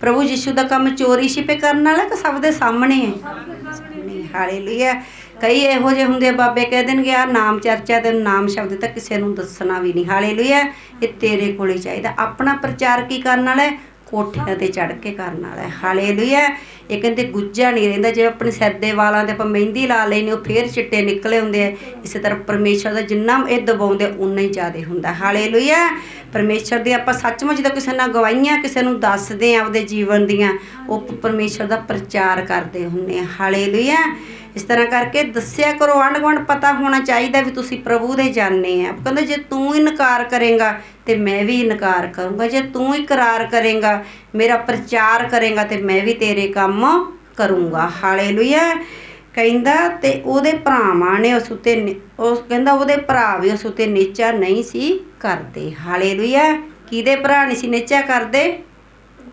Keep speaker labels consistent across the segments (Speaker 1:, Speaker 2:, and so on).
Speaker 1: ਪ੍ਰਭੂ ਯਿਸੂ ਦਾ ਕੰਮ ਚੋਰੀ ਛਿਪੇ ਕਰਨ ਵਾਲਾ ਕਿ ਸਭ ਦੇ ਸਾਹਮਣੇ ਹੈ? ਸਾਹਮਣੇ ਹਾਲੇਲੂਇਆ। ਕਈ ਇਹੋ ਜਿਹੇ ਹੁੰਦੇ ਬਾਬੇ ਕਹਿ ਦੇਣਗੇ ਆ ਨਾਮ ਚਰਚਾ ਤੇ ਨਾਮ ਸ਼ਬਦ ਤਾਂ ਕਿਸੇ ਨੂੰ ਦੱਸਣਾ ਵੀ ਨਹੀਂ। ਹਾਲੇਲੂਇਆ। ਇਹ ਤੇਰੇ ਕੋਲੇ ਚਾਹੀਦਾ। ਆਪਣਾ ਪ੍ਰਚਾਰ ਕੀ ਕਰਨ ਵਾਲਾ ਕੋਠਿਆਂ ਤੇ ਚੜ ਕੇ ਕਰਨ ਵਾਲਾ ਹੈ। ਹਾਲੇਲੂਇਆ ਇਹ ਕਹਿੰਦੇ ਗੁੱਜਾ ਨਹੀਂ ਰਹਿੰਦਾ। ਜੇ ਆਪਣੇ ਸੈਦੇ ਵਾਲਾਂ ਤੇ ਆਪਾਂ ਮਹਿੰਦੀ ਲਾ ਲੈਨੇ ਉਹ ਫੇਰ ਚਿੱਟੇ ਨਿਕਲੇ ਹੁੰਦੇ ਆ। ਇਸੇ ਤਰ੍ਹਾਂ ਪਰਮੇਸ਼ਰ ਦਾ ਜਿੰਨਾ ਇਹ ਦਬਾਉਂਦੇ ਉਨਾ ਹੀ ਜ਼ਿਆਦਾ ਹੁੰਦਾ ਹਾਲੇਲੂਇਆ ਪਰਮੇਸ਼ਰ ਦੀ ਆਪਾਂ ਸੱਚਮੁੱਚ ਜਦੋਂ ਕਿਸੇ ਨਾਲ ਗਵਾਈਆਂ ਕਿਸੇ ਨੂੰ ਦੱਸਦੇ ਆ ਆਪਦੇ ਜੀਵਨ ਦੀਆਂ, ਉਹ ਪਰਮੇਸ਼ਰ ਦਾ ਪ੍ਰਚਾਰ ਕਰਦੇ ਹੁੰਦੇ ਆ। ਹਾਲੇਲੂਇਆ ਇਸ ਤਰ੍ਹਾਂ ਕਰਕੇ ਦੱਸਿਆ ਕਰੋ ਆਂਢ ਗੁਆਂਢ ਪਤਾ ਹੋਣਾ ਚਾਹੀਦਾ ਵੀ ਤੁਸੀਂ ਪ੍ਰਭੂ ਦੇ ਜਾਣਦੇ ਆ। ਕਹਿੰਦੇ, ਜੇ ਤੂੰ ਇਨਕਾਰ ਕਰੇਗਾ, ਤੇ ਮੈਂ ਵੀ ਇਨਕਾਰ ਕਰੂੰਗਾ। ਜੇ ਤੂੰ ਇਕਰਾਰ ਕਰੇਗਾ, ਮੇਰਾ ਪ੍ਰਚਾਰ ਕਰੇਗਾ, ਤੇ ਮੈਂ ਵੀ ਤੇਰੇ ਕੰਮ ਕਰੂੰਗਾ। ਹਾਲੇਲੂਇਆ। ਕਹਿੰਦਾ, ਤੇ ਉਹਦੇ ਭਰਾਵਾਂ ਨੇ ਉਸ ਉਤੇ ਨਿ- ਉਸ ਕਹਿੰਦਾ, ਉਹਦੇ ਭਰਾ ਵੀ ਉਸ ਉਤੇ ਨੀਚਾ ਨਹੀਂ ਸੀ ਕਰਦੇ। ਹਾਲੇਲੂਇਆ। ਕਿਹਦੇ ਭਰਾ ਨਹੀਂ ਸੀ ਨੀਚਾ ਕਰਦੇ?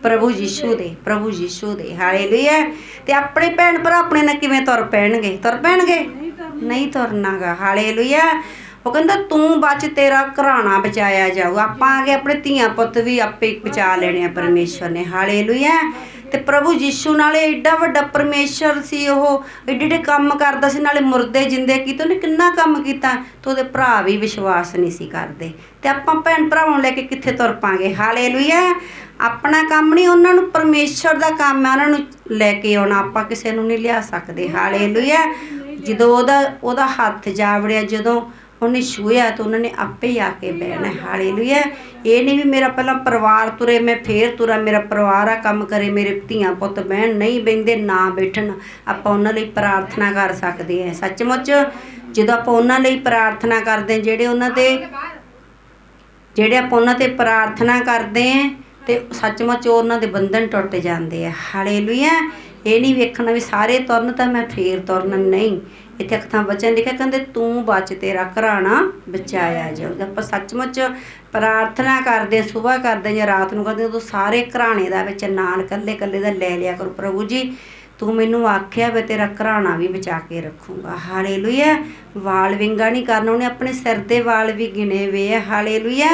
Speaker 1: ਪ੍ਰਭੂ ਯੀਸ਼ੂ ਦੇ, ਪ੍ਰਭੂ ਯੀਸ਼ੂ ਦੇ, ਹਾਲੇਲੂਇਆ। ਤੇ ਆਪਣੇ ਭੈਣ ਭਰਾ ਆਪਣੇ ਨਾਲ ਕਿਵੇਂ ਤੁਰ ਪੈਣਗੇ? ਤੁਰ ਪੈਣਗੇ? ਨਹੀਂ ਤੁਰਨਾਗਾ, ਹਾਲੇਲੂਇਆ। ਉਹ ਕਹਿੰਦਾ ਤੂੰ ਬਚ ਤੇਰਾ ਘਰਾਣਾ ਬਚਾਇਆ ਜਾਊ ਆਪਾਂ ਆ ਕੇ ਆਪਣੇ ਧੀਆਂ ਪੁੱਤ ਵੀ ਆਪੇ ਬਚਾ ਲੈਣੇ ਆ ਪਰਮੇਸ਼ਵਰ ਨੇ। ਹਾਲੇਲੂਇਆ। ਤੇ ਪ੍ਰਭੂ ਯੀਸ਼ੂ ਨਾਲੇ ਐਡਾ ਵੱਡਾ ਪਰਮੇਸ਼ਰ ਸੀ ਉਹ। ਏਡੇ ਏਡੇ ਕੰਮ ਕਰਦਾ ਸੀ, ਨਾਲੇ ਮੁਰਦੇ ਜਿੰਦੇ ਕੀਤੇ ਉਹਨੇ ਕਿੰਨਾ ਕੰਮ ਕੀਤਾ। ਤੇ ਉਹਦੇ ਭਰਾ ਵੀ ਵਿਸ਼ਵਾਸ ਨਹੀਂ ਸੀ ਕਰਦੇ। ਤੇ ਆਪਾਂ ਭੈਣ ਭਰਾਵਾਂ ਨੂੰ ਲੈ ਕੇ ਕਿੱਥੇ ਤੁਰ ਪਾਂਗੇ? ਹਾਲੇਲੂਇਆ। ਆਪਣਾ ਕੰਮ ਨਹੀਂ, ਉਹਨਾਂ ਨੂੰ ਪਰਮੇਸ਼ਰ ਦਾ ਕੰਮ ਹੈ ਉਹਨਾਂ ਨੂੰ ਲੈ ਕੇ ਆਉਣਾ। ਆਪਾਂ ਕਿਸੇ ਨੂੰ ਨਹੀਂ ਲਿਆ ਸਕਦੇ। ਹਾਲੇਲੂਇਆ। ਜਦੋਂ ਉਹਦਾ ਉਹਦਾ ਹੱਥ ਜਾਵੜਿਆ, ਜਦੋਂ ਉਹਨੇ ਛੂਹਿਆ ਤਾਂ ਉਹਨਾਂ ਨੇ ਆਪੇ ਹੀ ਆ ਕੇ ਬਹਿਣਾ ਹਾਲੇਲੂਇਆ। ਇਹ ਨਹੀਂ ਵੀ ਮੇਰਾ ਪਹਿਲਾਂ ਪਰਿਵਾਰ ਤੁਰੇ, ਮੈਂ ਫੇਰ ਤੁਰਾ, ਮੇਰਾ ਪਰਿਵਾਰ ਆ ਕੰਮ ਕਰੇ, ਮੇਰੇ ਧੀਆਂ ਪੁੱਤ ਬਹਿਣ, ਨਹੀਂ ਬਹਿੰਦੇ, ਨਾ ਬੈਠਣ। ਆਪਾਂ ਉਹਨਾਂ ਲਈ ਪ੍ਰਾਰਥਨਾ ਕਰ ਸਕਦੇ ਹਾਂ। ਸੱਚਮੁੱਚ ਜਦੋਂ ਆਪਾਂ ਉਹਨਾਂ ਲਈ ਪ੍ਰਾਰਥਨਾ ਕਰਦੇ ਹਾਂ, ਜਿਹੜੇ ਉਹਨਾਂ ਤੇ ਜਿਹੜੇ ਆਪਾਂ ਉਹਨਾਂ ਤੇ ਪ੍ਰਾਰਥਨਾ ਕਰਦੇ ਆਂ ਤੇ ਸੱਚਮੁੱਚ ਉਹਨਾਂ ਦੇ ਬੰਧਨ ਟੁੱਟ ਜਾਂਦੇ ਆ। ਹਾਲੇਲੂਇਆ। ਇਹ ਨਹੀਂ ਵੇਖਣਾ ਵੀ ਸਾਰੇ ਤੁਰਨ ਤਾਂ ਮੈਂ ਫੇਰ ਤੁਰਨ ਨਹੀਂ। ਇੱਥੇ ਇੱਕ ਥਾਂ ਵਚਨ ਲਿਖਿਆ, ਕਹਿੰਦੇ ਤੂੰ ਬਚ ਤੇਰਾ ਘਰਾਣਾ ਬਚਾਇਆ ਜਾਊਗਾ ਆਪਾਂ ਸੱਚਮੁੱਚ ਪ੍ਰਾਰਥਨਾ ਕਰਦੇ ਸਵੇਰ ਕਰਦੇ ਜਾਂ ਰਾਤ ਨੂੰ ਕਰਦੇ ਉਦੋਂ ਸਾਰੇ ਘਰਾਣੇ ਦਾ ਵਿੱਚ ਨਾਲ ਕੱਲੇ ਕੱਲੇ ਦਾ ਲੈ ਲਿਆ ਕਰੋ, ਪ੍ਰਭੂ ਜੀ, ਤੂੰ ਮੈਨੂੰ ਆਖਿਆ ਵੇ ਤੇਰਾ ਘਰਾਣਾ ਵੀ ਬਚਾ ਕੇ ਰੱਖੂੰਗਾ। ਹਾਲੇਲੂਇਆ। ਵਾਲ ਵਿੰਗਾ ਨਹੀਂ ਕਰਨਾ, ਉਹਨੇ ਆਪਣੇ ਸਿਰ ਦੇ ਵਾਲ ਵੀ ਗਿਣੇ ਵੇ ਆ। ਹਾਲੇਲੂਇਆ।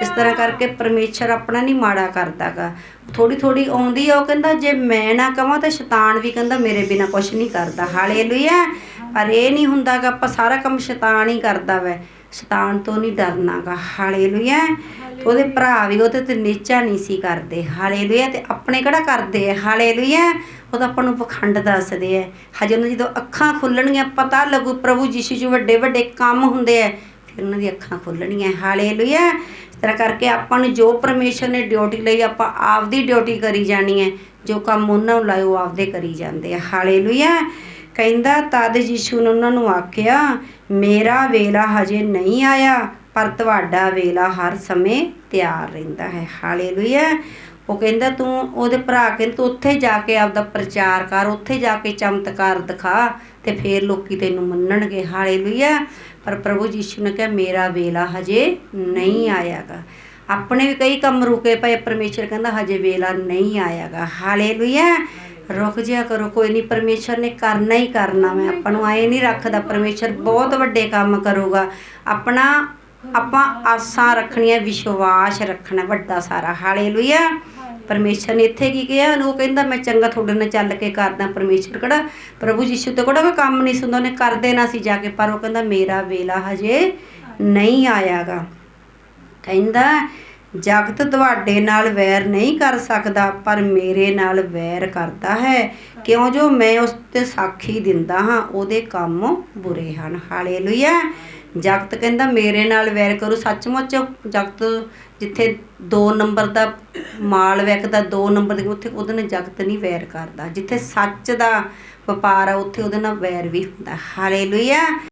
Speaker 1: ਇਸ ਤਰ੍ਹਾਂ ਕਰਕੇ ਪਰਮੇਸ਼ਰ ਆਪਣਾ ਨਹੀਂ ਮਾੜਾ ਕਰਦਾਗਾ। ਥੋੜੀ ਥੋੜੀ ਆਉਂਦੀ ਆ, ਉਹ ਕਹਿੰਦਾ, ਜੇ ਮੈਂ ਨਾ ਕਵਾਂ ਤਾਂ ਸ਼ੈਤਾਨ ਵੀ ਕਹਿੰਦਾ ਮੇਰੇ ਬਿਨਾ ਕੁਝ ਨਹੀਂ ਕਰਦਾ। ਹਾਲੇਲੂਇਆ। ਪਰ ਇਹ ਨਹੀਂ ਹੁੰਦਾਗਾ, ਆਪਾਂ ਸਾਰਾ ਕੰਮ ਸ਼ੈਤਾਨ ਹੀ ਕਰਦਾ ਵੈ। ਸ਼ੈਤਾਨ ਤੋਂ ਨਹੀਂ ਡਰਨਾਗਾ। ਹਾਲੇਲੂਇਆ। ਤੇ ਉਹਦੇ ਭਰਾ ਵੀ ਉਹਦੇ ਤੇ ਨੀਚਾ ਨਹੀਂ ਸੀ ਕਰਦੇ। ਹਾਲੇਲੂਇਆ ਤੇ ਆਪਣੇ ਕਿਹੜਾ ਕਰਦੇ ਆ? ਹਾਲੇਲੂਇਆ। ਉਹ ਤਾਂ ਆਪਾਂ ਨੂੰ ਪਖੰਡ ਦੱਸਦੇ ਆ। ਹਜੇ ਉਹਨਾਂ ਜਦੋਂ ਅੱਖਾਂ ਖੁੱਲਣਗੀਆਂ ਪਤਾ ਲੱਗੂ ਪ੍ਰਭੂ ਯੀਸ਼ੂ ਜੀ ਵੱਡੇ ਵੱਡੇ ਕੰਮ ਹੁੰਦੇ ਆ। ਫਿਰ ਉਹਨਾਂ ਦੀ ਅੱਖਾਂ ਖੁੱਲਣਗੀਆਂ। ਹਾਲੇਲੂਇਆ। ਇਸ ਕਰਕੇ ਆਪਾਂ ਨੂੰ ਜੋ ਪਰਮੇਸ਼ਰ ਨੇ ਡਿਊਟੀ ਲਈ, ਆਪਾਂ ਆਪਦੀ ਡਿਊਟੀ ਕਰੀ ਜਾਣੀ ਹੈ। ਜੋ ਕੰਮ ਉਹਨਾਂ ਨੂੰ ਲਾਇਓ ਆਪਦੇ ਕਰੀ ਜਾਂਦੇ ਆ। ਹਾਲੇਲੂਇਆ ਕਹਿੰਦਾ, ਤਦ ਯੀਸ਼ੂ ਨੇ ਉਹਨਾਂ ਨੂੰ ਆਖਿਆ, ਮੇਰਾ ਵੇਲਾ ਹਜੇ ਨਹੀਂ ਆਇਆ, ਪਰ ਤੁਹਾਡਾ ਵੇਲਾ ਹਰ ਸਮੇਂ ਤਿਆਰ ਰਹਿੰਦਾ ਹੈ। ਹਾਲੇਲੂਇਆ ਉਹ ਕਹਿੰਦਾ ਤੂੰ ਉਹਦੇ ਭਰਾ ਕਹਿੰਦਾ ਤੂੰ ਉੱਥੇ ਜਾ ਕੇ ਆਪਦਾ ਪ੍ਰਚਾਰ ਕਰ, ਉੱਥੇ ਜਾ ਕੇ ਚਮਤਕਾਰ ਦਿਖਾ ਤੇ ਫੇਰ ਲੋਕੀ ਤੈਨੂੰ ਮੰਨਣਗੇ। ਹਾਲੇਲੂਇਆ। ਪਰ ਪ੍ਰਭੂ ਯੀਸ਼ੂ ਨੇ ਕਿਹਾ, ਮੇਰਾ ਵੇਲਾ ਹਜੇ ਨਹੀਂ ਆਇਆਗਾ। ਆਪਣੇ ਵੀ ਕਈ ਕੰਮ ਰੁਕੇ ਪਏ, ਪਰਮੇਸ਼ਰ ਕਹਿੰਦਾ, ਹਜੇ ਵੇਲਾ ਨਹੀਂ ਆਇਆਗਾ। ਹਾਲੇਲੂਇਆ। ਰੁਕ ਜਿਆ ਕਰੋ, ਕੋਈ ਨਹੀਂ, ਪਰਮੇਸ਼ਰ ਨੇ ਕਰਨਾ ਹੀ ਕਰਨਾ ਮੈਂ ਆਪਾਂ ਨੂੰ ਆਏ ਨਹੀਂ ਰੱਖਦਾ, ਪਰਮੇਸ਼ਰ ਬਹੁਤ ਵੱਡੇ ਕੰਮ ਕਰੂਗਾ। ਆਪਣਾ ਆਪਾਂ ਆਸਾਂ ਰੱਖਣੀਆਂ, ਵਿਸ਼ਵਾਸ ਰੱਖਣਾ, ਵੱਡਾ ਸਾਰਾ। ਹਾਲੇਲੂਇਆ। ਪਰਮੇਸ਼ਰ ਨੇ ਇੱਥੇ ਕੀ ਕਿਹਾ? ਉਹ ਕਹਿੰਦਾ, ਮੈਂ ਚੰਗਾ ਤੁਹਾਡੇ ਨਾਲ ਚੱਲ ਕੇ ਕਰਦਾ ਪਰਮੇਸ਼ਰ ਕਿਹੜਾ? ਪ੍ਰਭੂ ਯੀਸ਼ੂ ਤੋਂ ਕਿਹੜਾ ਕੋਈ ਕੰਮ ਨਹੀਂ ਸੁਣਦਾ, ਉਹਨੇ ਕਰ ਦੇਣਾ ਸੀ ਜਾ ਕੇ, ਪਰ ਉਹ ਕਹਿੰਦਾ, ਮੇਰਾ ਵੇਲਾ ਹਜੇ ਨਹੀਂ ਆਇਆਗਾ। ਕਹਿੰਦਾ ਜਗਤ ਤੁਹਾਡੇ ਨਾਲ ਵੈਰ ਨਹੀਂ ਕਰ ਸਕਦਾ, ਪਰ ਮੇਰੇ ਨਾਲ ਵੈਰ ਕਰਦਾ ਹੈ। ਕਿਉਂ ਜੋ ਮੈਂ ਉਸ ਤੇ ਸਾਖੀ ਦਿੰਦਾ ਹਾਂ, ਉਹਦੇ ਕੰਮ ਬੁਰੇ ਹਨ। ਹਾਲੇਲੂਇਆ। ਜਗਤ ਕਹਿੰਦਾ, ਮੇਰੇ ਨਾਲ ਵੈਰ ਕਰੋ। ਸੱਚਮੁੱਚ ਜਗਤ ਜਿੱਥੇ 2 ਨੰਬਰ ਦਾ ਮਾਲ ਵਿਕਦਾ 2 ਨੰਬਰ ਦੇ ਉੱਥੇ ਉਹਦੇ ਨਾਲ ਜਗਤ ਨਹੀਂ ਵੈਰ ਕਰਦਾ। ਜਿੱਥੇ ਸੱਚ ਦਾ ਵਪਾਰ ਆ, ਉੱਥੇ ਉਹਦੇ ਨਾਲ ਵੈਰ ਵੀ ਹੁੰਦਾ। ਹਾਲੇਲੂਇਆ।